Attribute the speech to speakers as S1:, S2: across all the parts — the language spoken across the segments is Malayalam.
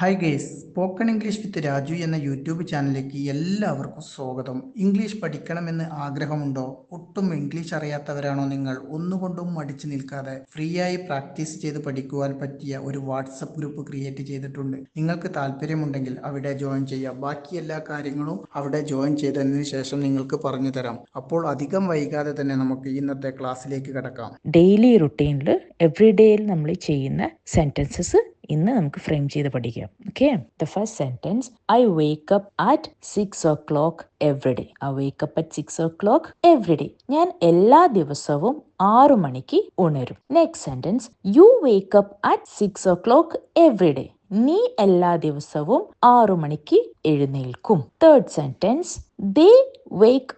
S1: Hi guys spoken English with Raju എന്ന യൂട്യൂബ് ചാനലിലേക്ക് എല്ലാവർക്കും സ്വാഗതം. ഇംഗ്ലീഷ് പഠിക്കണമെന്ന് ആഗ്രഹമുണ്ടോ? ഒട്ടും ഇംഗ്ലീഷ് അറിയാത്തവരാണോ നിങ്ങൾ? ഒന്നുകൊണ്ടും മടിച്ചു നിൽക്കാതെ ഫ്രീ ആയി പ്രാക്ടീസ് ചെയ്ത് പഠിക്കുവാൻ പറ്റിയ ഒരു വാട്സപ്പ് ഗ്രൂപ്പ് ക്രിയേറ്റ് ചെയ്തിട്ടുണ്ട്. നിങ്ങൾക്ക് താല്പര്യമുണ്ടെങ്കിൽ അവിടെ ജോയിൻ ചെയ്യാം. ബാക്കി എല്ലാ കാര്യങ്ങളും അവിടെ ജോയിൻ ചെയ്തതിന് ശേഷം നിങ്ങൾക്ക് പറഞ്ഞു തരാം. അപ്പോൾ അധികം വൈകാതെ തന്നെ നമുക്ക് ഇന്നത്തെ ക്ലാസ്സിലേക്ക് കടക്കാം.
S2: ഡെയിലി റുട്ടീനിൽ എവറി ഡേയിൽ നമ്മൾ ചെയ്യുന്ന സെന്റൻസസ് ഇന്ന് നമുക്ക് ഫ്രെയിം ചെയ്ത് പഠിക്കാം. Okay the first sentence I wake up at six o'clock every day I wake up at six o'clock every day ഞാൻ എല്ലാ ദിവസവും ആറു മണിക്ക് ഉണരും. Next sentence you wake up at six o'clock every day നീ എല്ലാ ദിവസവും ആറു മണിക്ക് എഴുന്നേൽക്കും. Third sentence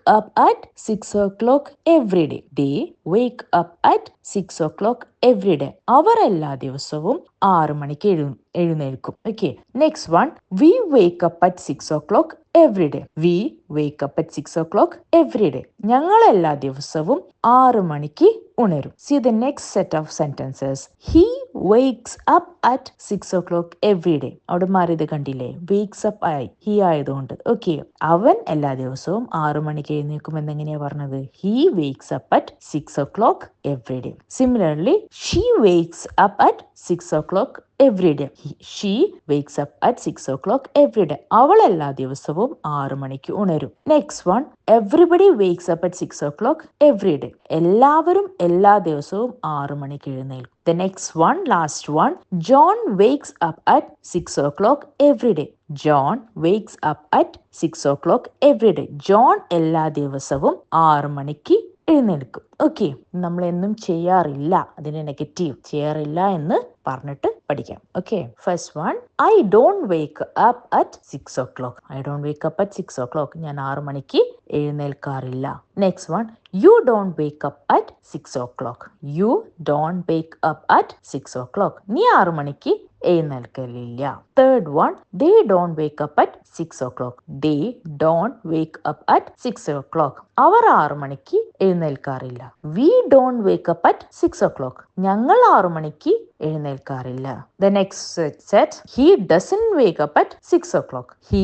S2: up at six o'clock every day they wake up at six o'clock every day അവർ എല്ലാ ദിവസവും ആറു മണിക്ക് എഴു എഴുന്നേൽക്കും. Okay next one we wake up at six o'clock every day we wake up at six o'clock every day ഞങ്ങൾ എല്ലാ ദിവസവും ആറ് മണിക്ക് ഉണരും. See the next set of sentences he wakes up at six o'clock every day അവിടെ മാറിയത് കണ്ടില്ലേ? വേക്സ് അപ്പ് ആയി. ഹി ആയതുകൊണ്ട്. ഓക്കെ അവൻ എല്ലാ ദിവസവും ആറു മണിക്ക് എഴുന്നേക്കും എന്നെങ്ങനെയാ പറഞ്ഞത്? He wakes up at six o'clock every day similarly she wakes up at six o'clock every day she wakes up at six o'clock every day അവൾ എല്ലാ ദിവസവും ആറു മണിക്ക് ഉണരും. Next one everybody wakes up at six o'clock every day എല്ലാവരും എല്ലാ ദിവസവും ആറു മണിക്ക് എഴുന്നേൽക്കും. The next one last one John wakes up at six o'clock every day John wakes up at six o'clock every day John എല്ലാ ദിവസവും ആറു മണിക്ക് എഴുന്നേൽക്കും. ഓക്കെ നമ്മൾ എന്നും ചെയ്യാറില്ല. അതിന് നെഗറ്റീവ് ചെയ്യാറില്ല എന്ന് പറഞ്ഞിട്ട് പഠിക്കാം. Okay first one I don't wake up at six o'clock I don't wake up at six o'clock ഞാൻ ആറു മണിക്ക് എഴുന്നേൽക്കാറില്ല. Next one you don't wake up at six o'clock you don't wake up at six o'clock നീ ആറു മണിക്ക് എഴുന്നേൽക്കലില്ല. Third one they don't wake up at six o'clock they don't wake up at six o'clock അവർ ആറു മണിക്ക് എഴുന്നേൽക്കാറില്ല. We don't wake up at six o'clock ഞങ്ങൾ ആറു മണിക്ക് എഴുന്നേൽക്കാറില്ല. The next set he doesn't wake up at six o'clock he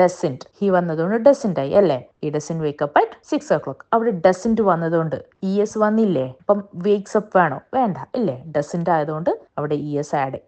S2: doesn't he വന്നതുകൊണ്ട് ഡസന്റ് ആയി അല്ലേ? He doesn't wake up at six o'clock അവിടെ ഡസന്റ് വന്നതുകൊണ്ട് ഇ എസ് വന്നില്ലേ? അപ്പം വേക്സ് അപ്പ് വേണോ? വേണ്ട ഇല്ലേ? ഡസന്റ് ആയതുകൊണ്ട് അവിടെ E S add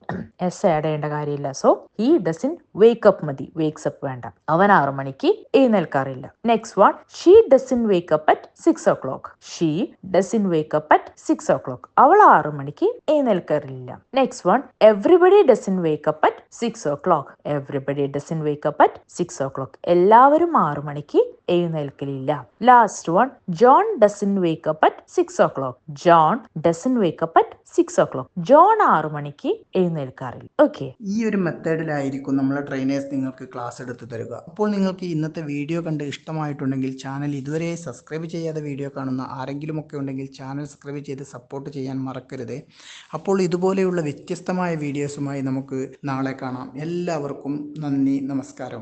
S2: S add ചെയ്യേണ്ട കാര്യമില്ല. So he doesn't wake up മതി. വേക്സ് അപ്പ് വേണ്ട. അവൻ ആറു മണിക്ക് എഴുന്നേൽക്കാറില്ല. Next one she doesn't wake up at six o'clock she doesn't wake up at six o'clock അവൾ ആറു മണിക്ക് എഴുന്നേൽക്കാറില്ല. Next one everybody doesn't wake up at six o'clock everybody doesn't wake up at six o'clock എല്ലാവരും ആറു മണിക്ക് എഴുന്നേൽക്കലില്ല. Last one John doesn't wake up at six o'clock John doesn't wake up at six o'clock John ആറു മണിക്ക് എഴുന്നേൽക്കാറില്ല. ഓക്കെ
S1: ഈ ഒരു മെത്തേഡിലായിരിക്കും നമ്മളെ ട്രെയിനേഴ്സ് നിങ്ങൾക്ക് ക്ലാസ് എടുത്ത് തരുക. അപ്പോൾ നിങ്ങൾക്ക് ഇന്നത്തെ വീഡിയോ കണ്ട് ഇഷ്ടമായിട്ടുണ്ടെങ്കിൽ ചാനൽ ഇതുവരെ സബ്സ്ക്രൈബ് ചെയ്യാതെ വീഡിയോ കാണുന്ന ആരെങ്കിലും ഒക്കെ ഉണ്ടെങ്കിൽ ചാനൽ സബ്സ്ക്രൈബ് ചെയ്ത് സപ്പോർട്ട് ചെയ്യാൻ മറക്കരുത്. അപ്പോൾ ഇതുപോലെയുള്ള വ്യത്യസ്തമായ വീഡിയോസുമായി നമുക്ക് നാളെ കാണാം. എല്ലാവർക്കും നന്ദി നമസ്കാരം.